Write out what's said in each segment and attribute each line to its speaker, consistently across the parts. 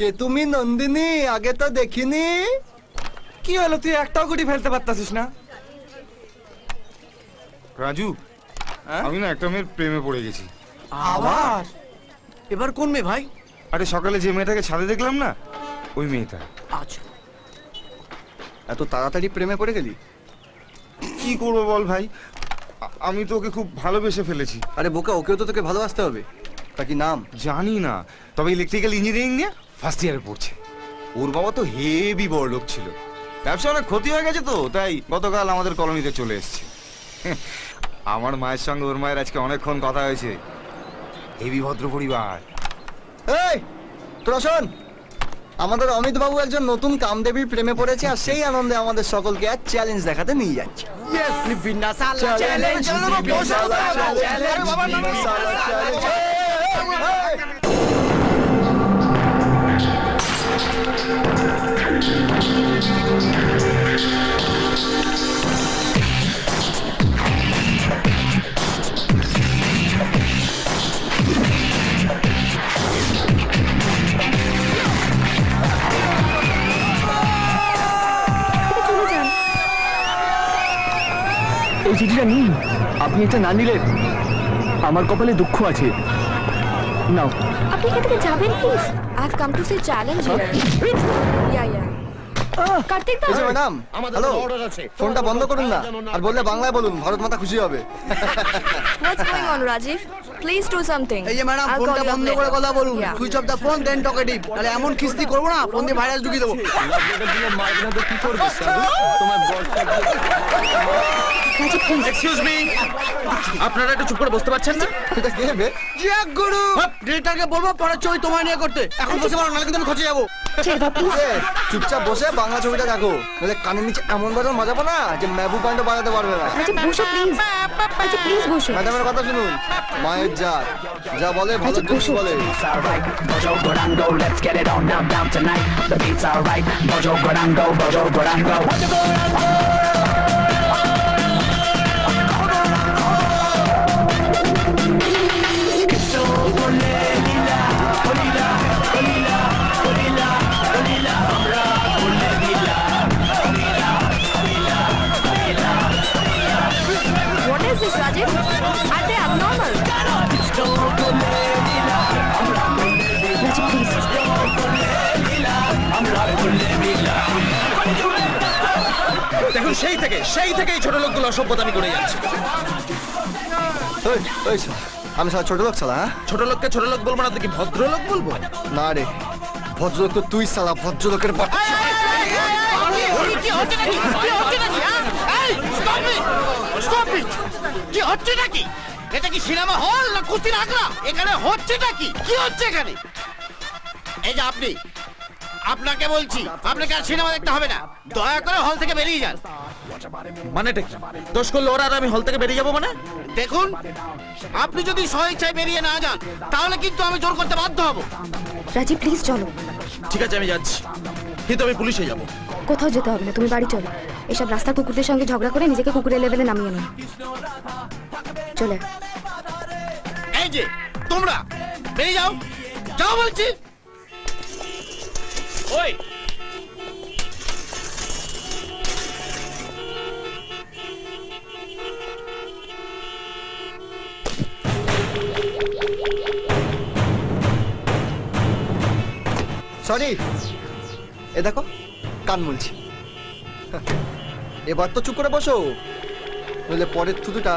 Speaker 1: কে তুমি নন্দিনী? আগে তো দেখিনি।
Speaker 2: কি হলো তুই একটাও গুটি ফেলতে পারতাছিস না?
Speaker 3: রাজু
Speaker 2: হ্যাঁ?
Speaker 3: আমি না একটা মেয়ের প্রেমে পড়ে গেছি।
Speaker 2: আবার?
Speaker 1: এবার কোন মেয়ে ভাই?
Speaker 3: আরে সকালে যে মেয়েটাকে ছাদে দেখলাম না ওই মেয়েটা।
Speaker 1: আচ্ছা। এত তাড়াতাড়ি প্রেমে পড়ে গেলি?
Speaker 3: কি করব বল ভাই? আমি তো ওকে খুব ভালোবেসে ফেলেছি।
Speaker 1: আরে বোকা ওকেও তো তোকে ভালোবাসতে হবে। তা কি নাম?
Speaker 3: জানি না। তবে ইলেকট্রিক্যাল ইঞ্জিনিয়ারিং নিয়ে ফার্স্ট ইয়ারে পড়ছে। ওর বাবা তো হেভি বড় লোক ছিল। ব্যবসা অনেক ক্ষতি হয়ে গেছে তো তাই গতকাল আমাদের কলোনিতে চলে এসছে। আমার মায়ের সঙ্গে ওর মায়ের আজকে অনেকক্ষণ কথা হয়েছে। হেভি ভদ্র পরিবার।
Speaker 1: এই তোরা শোন আমাদের অমিত বাবু একজন নতুন কামদেবীর প্রেমে পড়েছে আর সেই আনন্দে আমাদের সকলকে আর চ্যালেঞ্জ দেখাতে নিয়ে যাচ্ছে। Challenge,
Speaker 4: আপনি এটা না নিলে আমার কপালে দুঃখ আছে। নাও।
Speaker 5: আপনি এখান থেকে যাবেন please I have come to say challenge here yeah yeah
Speaker 1: Kartik da! Madam. Hello. ফোনটা বন্ধ করুন না। আর বললে বাংলায় বলুন ভারত মাতা খুশি হবে।
Speaker 5: What's going on Rajiv please do something
Speaker 6: এই যে ম্যাডাম ফোনটা বন্ধ করে কথা বলুন। Switch off the phone then talkative তাহলে এমন কিস্তি করব না ফোন দিয়ে ভাইরাস ঢুকিয়ে দেবো।
Speaker 4: কি করবে তোমার
Speaker 5: প্লিজ
Speaker 7: এক্সকিউজ মি আপনারা একটু চুপ করে বসতে পারছেন না?
Speaker 1: এটা কে বে?
Speaker 6: জিয়া গুরু। ডিরেক্টরকে বলব পরের ছবি তোমায় নিয়ে করতে। এখন বসে পারো নাহলে কিন্তু আমি খোঁজে যাব।
Speaker 1: চুপচাপ বসে বাংলা ছবিটা দেখো। নাহলে কানের নিচে এমন বাজার মজা পানা যে ম্যাবু প্যান্টও বাজাতে পারবে না।
Speaker 5: বসো প্লিজ রাজীব প্লিজ বসো।
Speaker 1: ম্যাডামের কথা শুনুন। মায়ের যা যা বলে ভালো
Speaker 5: আচ্ছা,
Speaker 1: জিনিস
Speaker 5: বসো।
Speaker 1: বলে.
Speaker 8: Bojo Guarango, let's get it on down, down tonight. The beat's alright. Bojo Guarango, Bojo Guarango.
Speaker 7: What সেই থেকে সেই থেকে এই ছোট লোকগুলো অসভ্যতামি করে যাচ্ছে।
Speaker 1: আমি সারা ছোট লোক সালা হ্যাঁ?
Speaker 7: ছোট লোককে ছোট লোক বলব না তো কি ভদ্রলোক বলব?
Speaker 1: না রে ভদ্রলোক তো তুই সালা ভদ্রলোকের
Speaker 6: কি হচ্ছে নাকি? এটা কি সিনেমা হল না কুস্তির আগ্রা এখানে হচ্ছে নাকি কি হচ্ছে এখানে? এই যে আপনি আপনাকে বলছি আপনাকে আর সিনেমা দেখতে হবে না। দয়া করে হল থেকে বেরিয়ে যান।
Speaker 7: মানে কি? দোষ করলে ওরা আর আমি হল থেকে বেরিয়ে যাব মানে?
Speaker 6: দেখুন আপনি যদি স্বেচ্ছায় বেরিয়ে না যান তাহলে কিন্তু আমি জোর করতে বাধ্য হব।
Speaker 5: রাজীব প্লিজ চলো।
Speaker 7: ঠিক আছে আমি যাচ্ছি। কিন্তু আমি পুলিশে যাব।
Speaker 5: কোথাও যেতে হবে না তুমি বাড়ি চলো। এসব রাস্তার কুকুরদের সঙ্গে ঝগড়া করে নিজেকে কুকুরের লেভেলে নামিয়ে নাও। চলে
Speaker 6: এই যে তোমরা বেরিয়ে যাও। যাও বলছি। ওই।
Speaker 1: সরি এ দেখো কান মুলছি। এবার তো চুপ করে বসো নইলে পরের থুতুটা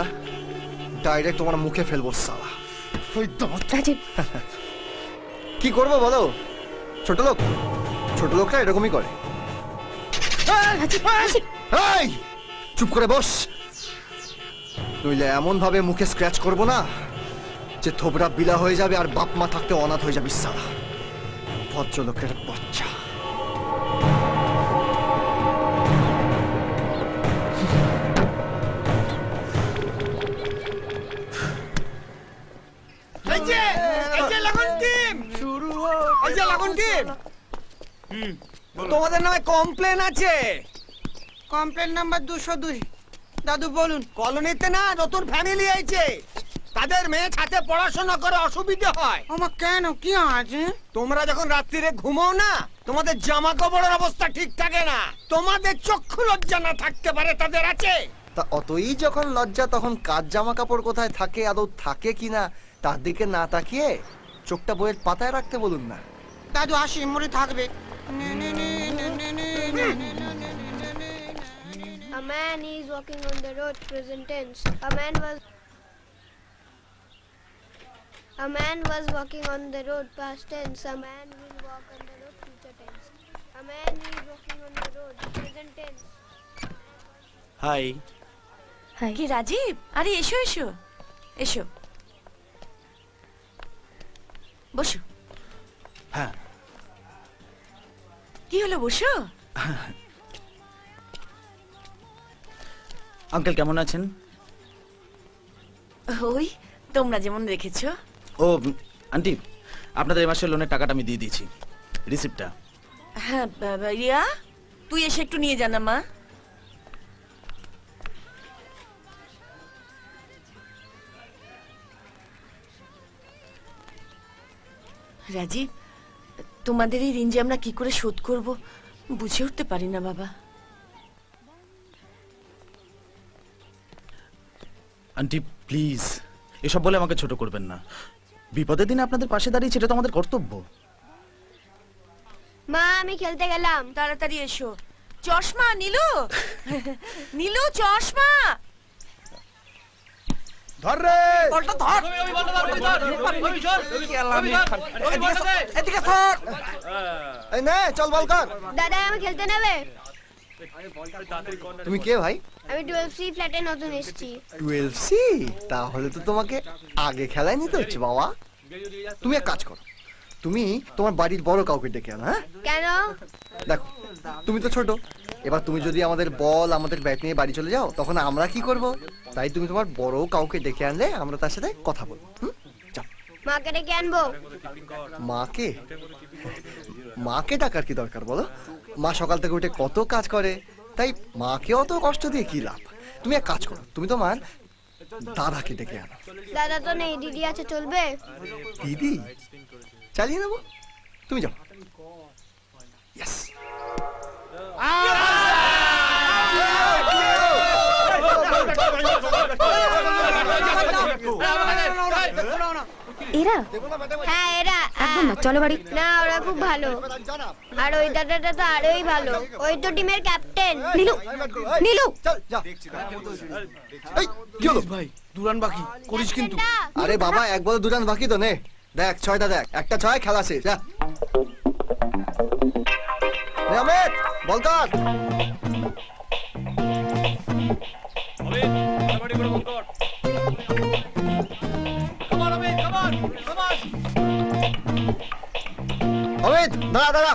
Speaker 1: ডাইরেক্ট তোমার মুখে ফেলব সালা। ওই তো
Speaker 5: রাজীব
Speaker 1: কি করব বলো? ছোট লোক? ছোট লোকরা এরকমই করে। এই চুপ করে বস। নইলে এমন ভাবে মুখে স্ক্র্যাচ করব না যে থোবরা বিলা হয়ে যাবে আর বাপ মা থাকতে অনাথ হয়ে যাবে সালা ভদ্রলোকের বাচ্চা।
Speaker 6: শুরু লাগুন টিম! তোমাদের নামে কমপ্লেন আছে। কমপ্লেন নাম্বার দুশো দুই। দাদু বলুন। কলোনিতে না নতুন ফ্যামিলি আইছে।
Speaker 9: তাদের মেয়ে ছাতে পড়াশোনা করে অসুবিধে হয়।
Speaker 2: আমার কেন? কি আছে
Speaker 9: তোমরা যখন রাত্রিরে ঘুমো না তোমাদের জামা কাপড়ের অবস্থা ঠিক থাকে না। তোমাদের চক্ষু লজ্জা না থাকতে পারে তাদের আছে।
Speaker 1: তা অতই যখন লজ্জা তখন কাজ জামা কাপড় কোথায় থাকে আদৌ থাকে কিনা তার দিকে না তাকিয়ে চোখটা বইয়ের পাতায় রাখতে বলুন না।
Speaker 2: দাদু আসি মরে থাকবে।
Speaker 10: A man is walking on the road, present tense. A man was A man was walking on the road, past tense. A man will walk on the road, future tense. A man is walking on the road, present tense.
Speaker 9: Hi
Speaker 5: hi
Speaker 11: কি রাজীব আরে এসো এসো এসো বসো
Speaker 9: হ্যাঁ
Speaker 11: কি হলো বসো?
Speaker 9: আঙ্কেল কেমন আছেন?
Speaker 11: ওই তোমরা যেমন রেখেছো
Speaker 9: ও আন্টি আপনাদের এই মাসের লোনের টাকাটা আমি দিয়ে দিয়েছি রিসিপ্টটা।
Speaker 11: হ্যাঁ বাবা, রিয়া তুই এসে একটু নিয়ে যা না মা। রাজীব তোমাদের এই ঋণ যে আমরা কি করে শোধ করব? বুঝে উঠতে পারি না বাবা।
Speaker 9: আন্টি প্লিজ এসব বলে আমাকে ছোট করবেন না। বিপদের দিনে আপনাদের পাশে দাঁড়িয়ে সেটা তো আমাদের কর্তব্য।
Speaker 10: মা আমি খেলতে গেলাম।
Speaker 11: তাড়াতাড়ি এসো। চশমা নীলু! নীলু চশমা!
Speaker 1: ধর রে।
Speaker 2: এদিকে সর
Speaker 1: এই নে চল বল কর।
Speaker 10: দাদা আমি খেলতে নেবে?
Speaker 1: তুমি কে ভাই?
Speaker 10: আমি টুয়েলভ সি ফ্ল্যাটে নতুন এসেছি।
Speaker 1: Twelve C? তাহলে তো তোমাকে আগে খেলায় নিতে হচ্ছে বাবা। তুমি এক কাজ করো। তুমি তোমার বাড়ির বড় কাউকে ডেকে আনো হ্যাঁ?
Speaker 10: কেন?
Speaker 1: দেখো তুমি তো ছোট। এবার তুমি যদি আমাদের বল আমাদের ব্যাট নিয়ে বাড়ি চলে যাও তখন আমরা কি করব? তাই তুমি তোমার বড় কাউকে ডেকে আনলে আমরা তার সাথে কথা বলব হুম?
Speaker 10: মাকে ডেকে আনব?
Speaker 1: মাকে? মাকে ডাকার কি দরকার বলো? মা সকাল থেকে উঠে কত কাজ করে তাই মাকে অত কষ্ট দিয়ে কি লাভ? তুমি এক কাজ করো তুমি তোমার দাদাকে ডেকে আনো।
Speaker 10: দাদা তো নেই দিদি আছে চলবে?
Speaker 1: দিদি? চালিয়ে নেব? তুমি যাও.
Speaker 5: এরা?
Speaker 10: হ্যাঁ এরা।
Speaker 5: একদম না চলো বাড়ি।
Speaker 10: না ওরা খুব ভালো। আর ওই দাদাটা তো আরোই ভালো। ওই তো টিমের ক্যাপ্টেন।
Speaker 5: নীলু নীলু।
Speaker 1: এই কি হলো?
Speaker 2: ভাই দুরান বাকি করিস কিন্তু।
Speaker 1: আরে বাবা একবার দুজন বাকি তো নে। দেখ ছয়টা দেখ। একটা ছয় খেলা শেষ যা। অমিত বল কর অমিত দাঁড়া দাঁড়া।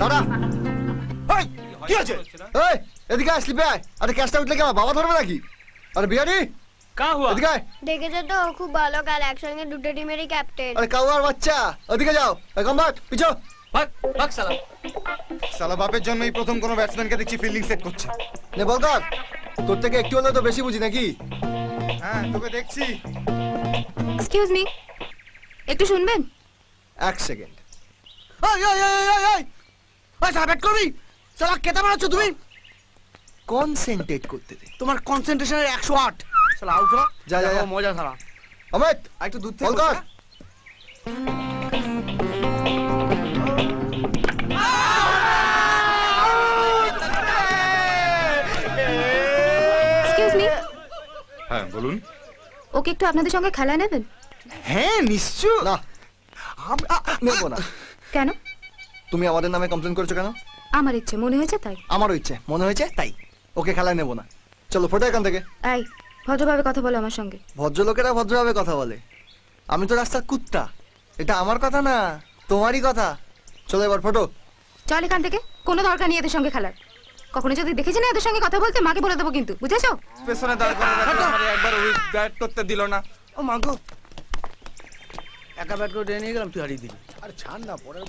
Speaker 1: দাঁড়া।
Speaker 3: এই, কি আছে
Speaker 1: এদিকে স্লিপে আয়। আরে ক্যাচটা উঠলে কেমন বাবা ধরবে নাকি? আরে বিহারি এদিকে আয়।
Speaker 10: দেখেছ তো খুব ভালো কাল একসঙ্গে দুটো টিমেরই ক্যাপ্টেন
Speaker 1: আরে কাউয়ার বাচ্চা ওদিকে যাও। কম্বাট পিছো।
Speaker 3: সালা। বাপের জন্য এই প্রথম কোনো ব্যাটসম্যানকে দেখছি ফিল্ডিং সেট করছে।
Speaker 1: নে বল কর তোর থেকে একটু হলে তো বেশি বুঝি নাকি?
Speaker 3: হ্যাঁ তোকে দেখছি।
Speaker 5: এক্সকিউজ মি একটু শুনবেন?
Speaker 1: এক সেকেন্ড।
Speaker 2: ওই ওই ওই ওই ওই ওই সারা ব্যাট করবি? সালা কেটে মারাচ্ছ তুমি?
Speaker 1: কনসেন্ট্রেট করতে দে।
Speaker 2: তোমার কনসেন্ট্রেশনের একশো আট। সালা আউট হ
Speaker 1: যা, যা, যা।
Speaker 2: মজা সারা
Speaker 1: অমিত
Speaker 2: একটু দূর
Speaker 1: বল কর।
Speaker 5: এক্সকিউজ মি
Speaker 3: হ্যাঁ বলুন।
Speaker 5: ওকে একটু আপনাদের সঙ্গে খেলায় নেবেন?
Speaker 3: হ্যাঁ নিশ্চয়
Speaker 1: না। নেব না।
Speaker 5: কেন?
Speaker 1: তুমি আমাদের নামে কমপ্লেন করেছ কেন?
Speaker 5: আমার ইচ্ছে মনে হয়েছে তাই?
Speaker 1: আমারও ইচ্ছে মনে হয়েছে তাই। ওকে খেলায় নেব না। চলো ফোটো এখান থেকে।
Speaker 5: এই। ভদ্রভাবে কথা বলো আমার সঙ্গে।
Speaker 1: ভদ্রলোকেরা ভদ্রভাবে কথা বলে। আমি তো রাস্তার কুত্তা। এটা আমার কথা না তোমারই কথা। চলো এবার ফটো।
Speaker 5: চল এখান থেকে কোনো দরকার নেই এদের সঙ্গে খেলার। কখনো যদি দেখেছি না এদের সঙ্গে কথা বলতে মাকে বলে দেবো কিন্তু বুঝেছ?
Speaker 2: পেছনে দাঁড় করে আমারে একবার ওই ব্যাট করতে দিল না। ও মাগো একা ব্যাট করে নিয়ে গেলাম তুই হারিয়ে দিলি।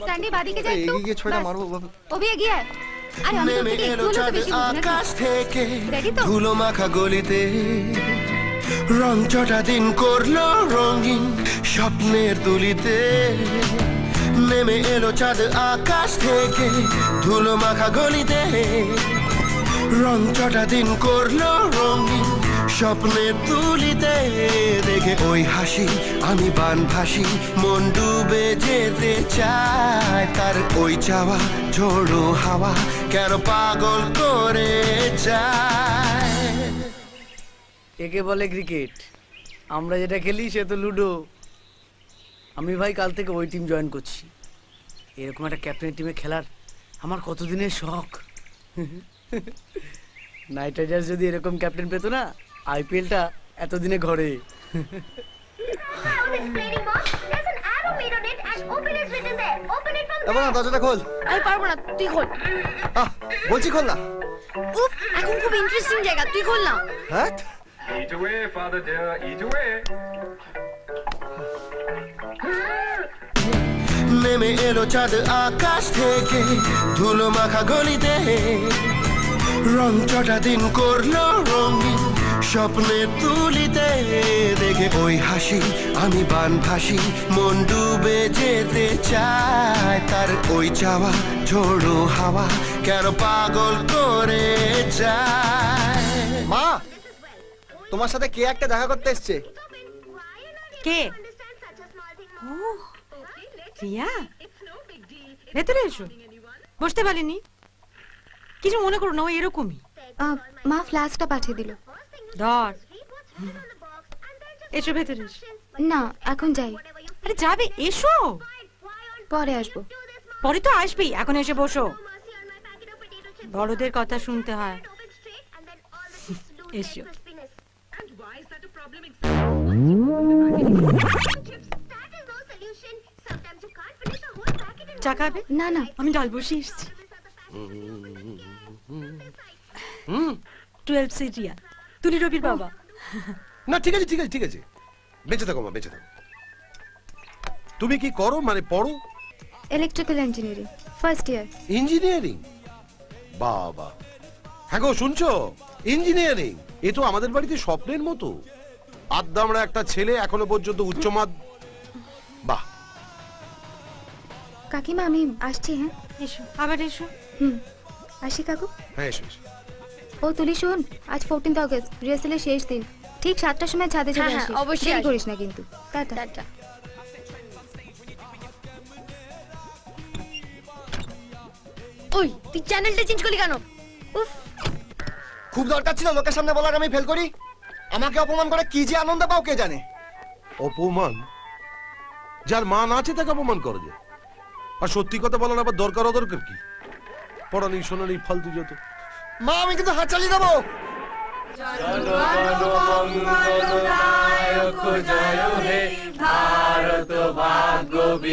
Speaker 5: স্ট্যান্ডে বাদিকে যাই একটু।
Speaker 1: এগিয়ে গিয়ে মারবো বাবা।
Speaker 5: অভি এগিয়ে আয়। আরে আমি তো
Speaker 12: নেমে
Speaker 5: তোকে
Speaker 12: এলো
Speaker 5: একটু হলেও
Speaker 12: চাঁদ
Speaker 5: বেশি বুঝি নাকি?
Speaker 12: আকাশ থেকে
Speaker 5: Ready তো?
Speaker 12: ধুলো মাখা গলিতে রং চটা দিন করল রঙিন স্বপ্নের তুলিতে নেমে এলো চাঁদ আকাশ থেকে ধুলো মাখা গলিতে রং চটা দিন করল রঙিন স্বপ্নের তুলিতে দেখে ওই হাসি, আমি বান ভাসি, মন ডুবে যেতে চায়। তার ওই চাওয়া, ঝোড়ো হাওয়া কেন পাগল করে যায়?
Speaker 2: একে বলে ক্রিকেট? আমরা যেটা খেলি সে তো লুডো। আমি ভাই কাল থেকে ওই টিম জয়েন করছি। এরকম একটা ক্যাপ্টেন টিমে খেলার আমার কতদিনের শখ? নাইট রাইডার্স যদি এরকম ক্যাপ্টেন পেতো না আইপিএলটা এতদিনে ঘরে।
Speaker 1: এবার না দরজাটা খোল।
Speaker 5: আমি পারব না তুই খোল।
Speaker 1: আহ বলছি খোল না।
Speaker 5: উফ এখন খুব ইন্টারেস্টিং জায়গা তুই খোল না।
Speaker 1: হ্যাঁ
Speaker 4: Eat away, Father dear, eat away.
Speaker 12: নেমে এলো চাঁদ আকাশ থেকে ধুলো মাখা গলিতে। রং চটা দিন করল রঙিন। স্বপ্নের তুলিতে দেখে ওই হাসি আমি বান ভাসি। মন ডুবে যেতে চায় তার ওই চাওয়া ঝোড়ো হাওয়া কেন পাগল করে যায়?
Speaker 1: মা তোমার সাথে কে একটা দেখা করতে এসছে?
Speaker 11: কে? ও রিয়া? ভেতরে এসো। বসতে পারিনি। কিছু মনে করো না ও এরকমই।
Speaker 5: মা ফ্লাস্কটা পাঠিয়ে দিল।
Speaker 11: ধর। এসো ভেতরে এসো।
Speaker 5: না এখন যাই।
Speaker 11: আরে যাবে এসো।
Speaker 5: পরে আসব।
Speaker 11: পরে তো আসবেই এখন এসে বসো। বড়দের কথা শুনতে হয়। এসো। চা খাবে?
Speaker 5: না না।
Speaker 11: আমি ডাল বসে এসছি। টুয়েলভ সিটিয়া তুলি রবির বাবা।
Speaker 13: না ঠিক আছে ঠিক আছে ঠিক আছে। বেঁচে থাকো মা বেঁচে থাকো। তুমি কি করো? মানে পড়ো?
Speaker 5: Electrical engineering first year
Speaker 13: engineering বাবা। হ্যাঁ গো শুনছো? ইঞ্জিনিয়ারিং এ তো আমাদের বাড়িতে স্বপ্নের মতো। আদ্দামরা একটা ছেলে এখনও পর্যন্ত উচ্চ মাদ বাহ।
Speaker 5: কাকিমা আমি আসছি হ্যাঁ?
Speaker 11: এসো আবার এসো।
Speaker 5: হুম আসি কাকু।
Speaker 13: হ্যাঁ এসো এসো।
Speaker 5: ও তুলি শোন আজ ফোরটিন্থ অগস্ট রিহার্সালের শেষ দিন। ঠিক সাতটার সময় ছাদে চলে
Speaker 10: হ্যাঁ, হ্যাঁ,
Speaker 5: আসিস
Speaker 10: অবশ্যই
Speaker 5: করিস না কিন্তু। টাটা।
Speaker 10: টাটা। ওই তুই চ্যানেলটা চেঞ্জ করলি কেন? উফ।
Speaker 1: খুব দরকার ছিল লোকের সামনে বলার আমি ফেল করি। আমাকে অপমান করে কি যে আনন্দ পাও কে জানে?
Speaker 13: অপমান? যার মান আছে তাকে অপমান করে যায় আর সত্যি কথা বলার আবার দরকার অদরকার কি? পড়া নেই শোনা নেই ফালতু যত।
Speaker 1: মা আমি কিন্তু হাত চালিয়ে দেবো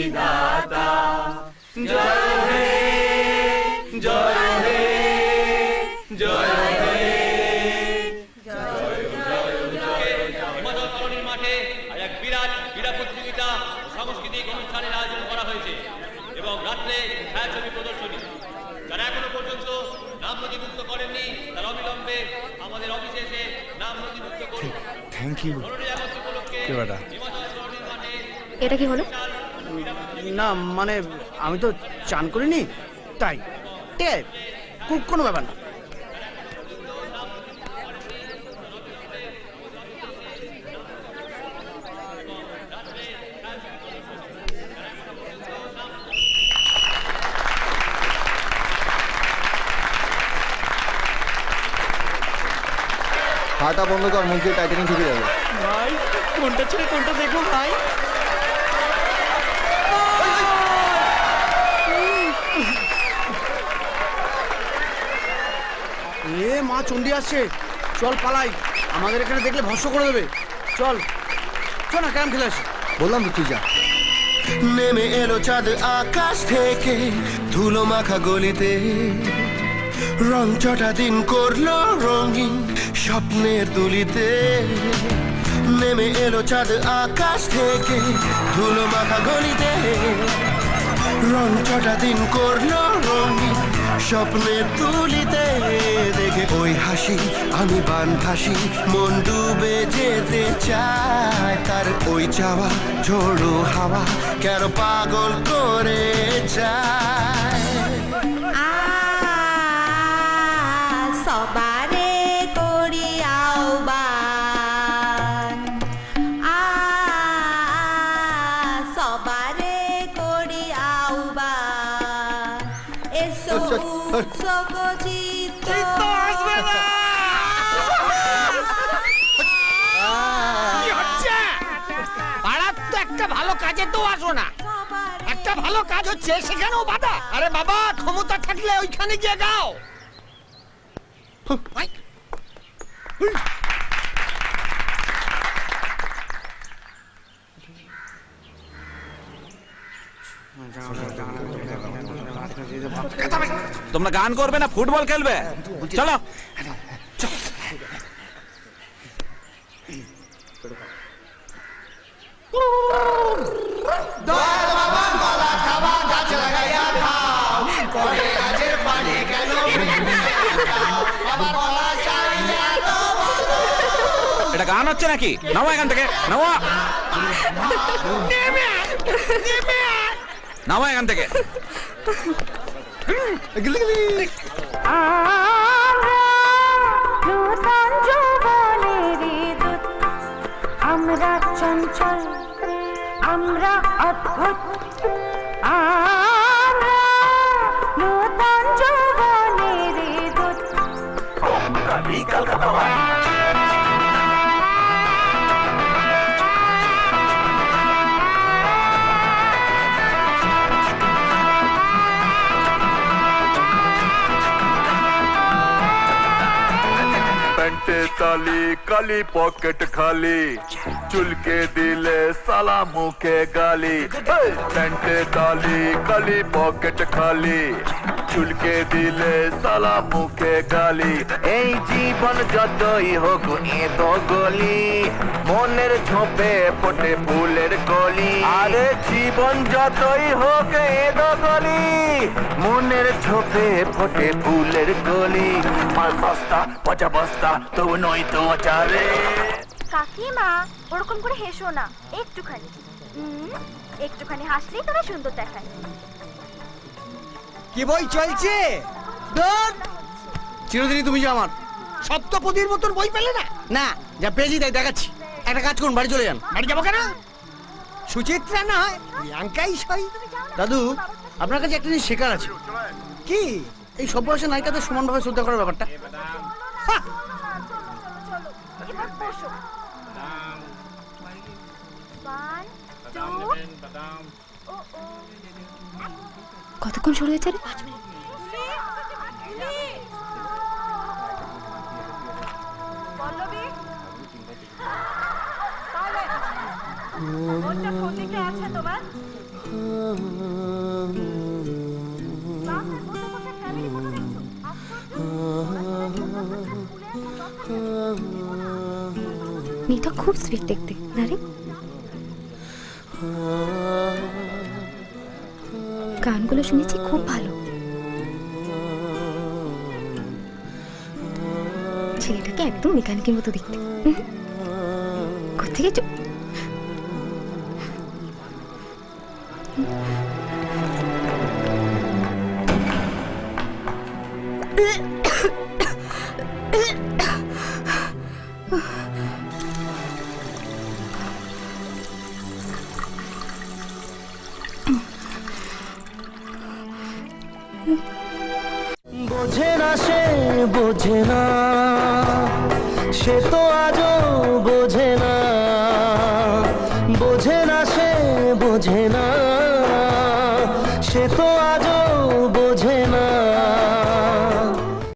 Speaker 14: হিমাচল আমাদের অফিসে এসে নাম নথিভুক্ত করুন।
Speaker 3: থ্যাংক ইউ
Speaker 14: মাঠে
Speaker 5: এটা কি হলো?
Speaker 2: না মানে আমি তো চান করিনি তাই। ঠিক আছে খুব কোনো ব্যাপার না।
Speaker 1: হাঁটা বন্ধ কর মুখ দিয়ে টাইটানিক ঢুকে যাবে।
Speaker 2: ভাই কোনটা ছেড়ে কোনটা দেখো ভাই? এ মা চন্ডী আসছে। চল পালাই। আমাদের এখানে দেখলে ভস্য করে দেবে। চল। চল না ক্যারাম খেলে আসি।
Speaker 1: বললাম তো তুই যা।
Speaker 12: নেমে এলো চাঁদ আকাশ থেকে ধুলো মাখা গলিতে। রং চটা দিন করল রঙিন। স্বপ্নের তুলিতে নেমে এলো চাঁদ আকাশ থেকে, ধুলো মাখা গলিতে। রং চটা দিন করল রঙিন স্বপ্নে তুলিতে। দেখে ওই হাসি, আমি বান হাসি মন ডুবে যেতে চায়। তার ওই চাওয়া, ঝোড়ো হাওয়া কেন পাগল করে যায়?
Speaker 9: পাড়ার তো একটা ভালো কাজে তো আসো না। একটা ভালো কাজ হচ্ছে সেখানেও বাধা। আরে বাবা ক্ষমতা থাকলে ওইখানে গিয়ে গাও আই।
Speaker 7: তোমরা গান করবে না ফুটবল খেলবে চলো এটা গান হচ্ছে নাকি নাও এখান থেকে নাও নাও এখান থেকে।
Speaker 15: প্যান্টে তালি কালি পকেট খালি চুলকে দিলে সালা মুখে গালি প্যান্টে তালি কালি পকেট খালি চুলকে দিলে সালা মুখে গালি। এই জীবন যতই হোক এ তো গলি। মনের ঝোপে ফোটে ফুলের কলি। আরে জীবন যতই হোক এ তো গলি। মনের ঝোপে ফোটে ফুলের কলি। মাল সস্তা, পচা বস্তা, তবু নই তো চারে
Speaker 16: কাকিমা, ওরকম করে হেসো না, একটুখানি। একটুখানি হাসলেই তোরা সুন্দর দেখায়।
Speaker 2: কি বই চলছে! চিরদিনই তুমি যে আমার। সপ্তপদীর মতন বই পেলে না? না যা পেয়েছি তাই দেখাচ্ছি। একটা কাজ করুন বাড়ি চলে যান। বাড়ি যাব কেন? সুচিত্রা না প্রিয়াঙ্কাই সই। দাদু আপনার কাছে একটা জিনিস শেখার আছে। কি? এই সব বয়সে নায়িকাদের সমানভাবে শ্রদ্ধা করার ব্যাপারটা।
Speaker 16: বসে ফ্যামিলি ফটো দেখছ
Speaker 5: মেয়েটা খুব সুইট দেখতে না রে? খুব ভালো ছেলেটাকে একদম মেকানিকের মতো দেখতে। কোথেকে চো-